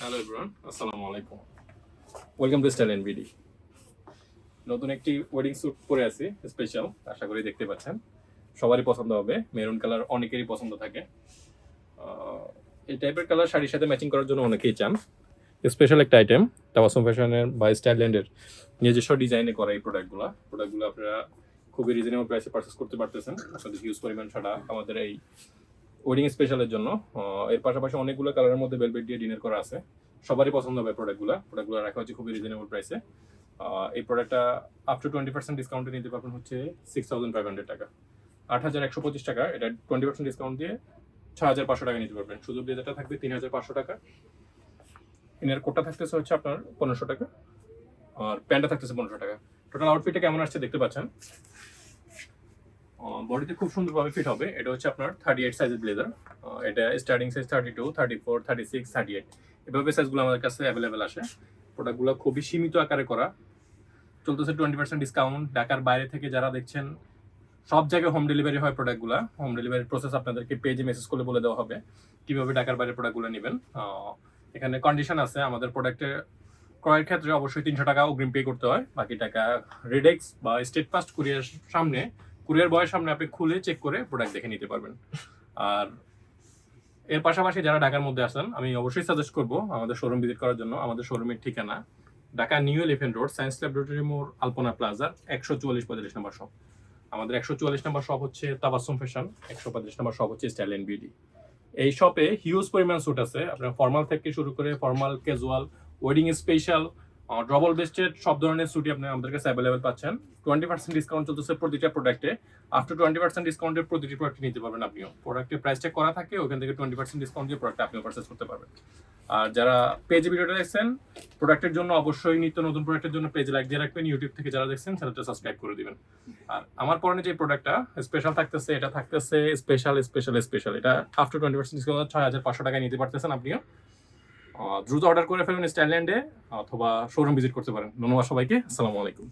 Hello everyone আসসালামু আলাইকুম welcome to style এনভিডি নতুন একটি ওয়েডিং স্যুট পরে আছি স্পেশাল আশা করি দেখতে পাচ্ছেন। সবারই পছন্দ হবে মেরুন কালার অনেকেরই পছন্দ থাকে। এই টাইপের কালার শাড়ির সাথে ম্যাচিং করার জন্য অনেকেই চান। স্পেশাল একটা আইটেম তাবাসম ফ্যাশনের বা স্টাইল্যান্ডের নিজস্ব ডিজাইনে করা এই প্রোডাক্টগুলো প্রোডাক্টগুলো আপনারা খুবই রিজনেবল প্রাইসে পারচেস করতে পারতেছেন। আপনাদের হিউজ পরিমাণ ছাড়া আমাদের এই ওয়েডিং স্পেশালের জন্য। এর পাশাপাশি অনেকগুলো কালারের মধ্যে ভেলভেট দিয়ে ডিনার করা আছে। সবারই পছন্দ হবে প্রোডাক্টগুলো প্রোডাক্টগুলো রাখা হচ্ছে খুবই রিজনেবল প্রাইসে এই প্রোডাক্টটা আপ টু টোয়েন্টি পার্সেন্ট ডিসকাউন্টে নিতে পারবেন হচ্ছে সিক্স থাউজেন্ড ফাইভ হান্ড্রেড টাকা। আট হাজার একশো পঁচিশ টাকা। এটা টোয়েন্টি পার্সেন্ট ডিসকাউন্ট দিয়ে ছ হাজার পাঁচশো টাকা নিতে পারবেন। সুযোগ যেটা থাকবে তিন হাজার পাঁচশো টাকা। ইনার কোটটা থাকতেছে হচ্ছে আপনার পনেরোশো টাকা। আর প্যান্টটা থাকতেছে পনেরোশো টাকা। টোটাল আউটফিটটা কেমন আসছে দেখতে পাচ্ছেন? বডিতে খুব সুন্দরভাবে ফিট হবে। এটা হচ্ছে আপনার থার্টি এইট সাইজের ব্লেজার এটা starting size thirty two thirty four thirty six thirty eight এভাবে সাইজগুলো আমাদের কাছে অ্যাভেলেবেল আসে। প্রোডাক্টগুলো খুবই সীমিত আকারে করা। চলতেছে টোয়েন্টি পার্সেন্ট ডিসকাউন্ট ঢাকার বাইরে থেকে যারা দেখছেন, সব জায়গায় হোম ডেলিভারি হয় প্রোডাক্টগুলো হোম ডেলিভারি প্রসেস আপনাদেরকে পেজে মেসেজ করে বলে দেওয়া হবে কীভাবে ঢাকার বাইরে প্রোডাক্টগুলো নেবেন। এখানে কন্ডিশন আছে। আমাদের প্রোডাক্টের ক্রয়ের ক্ষেত্রে অবশ্যই তিনশো টাকা অগ্রিম পে করতে হয়। বাকি টাকা রেডেক্স বা স্টেট ফাস্ট কুরিয়ার সামনে কুরিয়ার বয়ের সামনে আপনি খুলে চেক করে প্রোডাক্ট দেখে নিতে পারবেন। আর এর পাশাপাশি যারা ঢাকার মধ্যে আসেন আমি অবশ্যই সাজেস্ট করব আমাদের শোরুম ভিজিট করার জন্য। আমাদের শোরুমের ঠিকানা Dhaka new elephant road, science laboratory মোড়, আলপনা প্লাজার একশো চুয়াল্লিশ পঁয়তাল্লিশ নম্বর শপ আমাদের একশো চুয়াল্লিশ নম্বর শপ হচ্ছে তাবাসুম ফ্যাশন, একশো পঁয়তাল্লিশ নম্বর শপ হচ্ছে স্টাইল এন্ড বিউটি এই শপে হিউজ পরিমাণ স্যুট আছে। আপনার ফর্মাল থেকে শুরু করে formal casual wedding special double breasted সব ধরনের স্যুটই আপনি আমাদের কাছে অ্যাভেলেবেল পাচ্ছেন। টোয়েন্টি পার্সেন্ট ডিসকাউন্ট চলতেছে প্রতিটা প্রোডাক্টে আফটার টোয়েন্টি পার্সেন্ট ডিসকাউন্টের প্রতিটি প্রোডাক্ট নিতে পারবেন আপনিও। প্রোডাক্টের প্রাইসটা করা থাকে, ওখান থেকে টোয়েন্টি পার্সেন্ট ডিসকাউন্ট দিয়ে প্রোডাক্ট আপনিও পারচেস করতে পারবেন। আর যারা পেজে ভিডিওটা দেখছেন প্রোডাক্টের জন্য অবশ্যই নিত্য নতুন প্রোডাক্টের জন্য পেজ লাইক দিয়ে রাখবেন ইউটিউব থেকে যারা দেখছেন চ্যানেলটা সাবস্ক্রাইব করে দিবেন। আর আমার পরনে যে প্রোডাক্টটা স্পেশাল থাকতেছে, এটা থাকতেছে স্পেশাল স্পেশাল স্পেশাল এটা আফটার টোয়েন্টি পার্সেন্ট ডিসকাউন্ট ছয় হাজার পাঁচশো টাকায় নিতে পারতেছেন আপনিও। দ্রুত অর্ডার করে ফেলবেন স্ট্যান্ডল্যান্ডে অথবা শোরুম ভিজিট করতে পারেন। ধন্যবাদ সবাইকে। আসসালামু আলাইকুম।